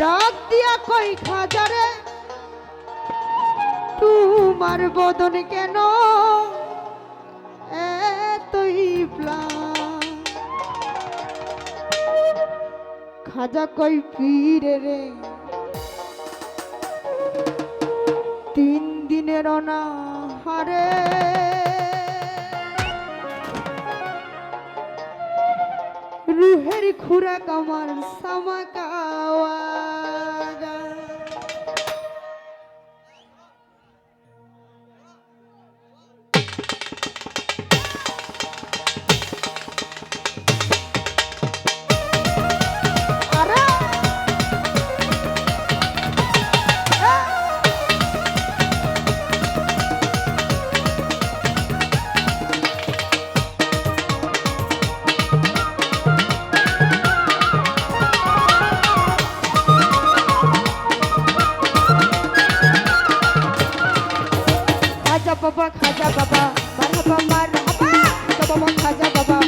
ডাক দিয়া কই খাজারে, তোমার বদন কেন এতই খাজা কই পীরে রে? তিন দিনের না হারে রুহের খুরাক আমার সামাকাওয়া বাবা মারহাবা মারহাবা খাজা বাবা। খাজা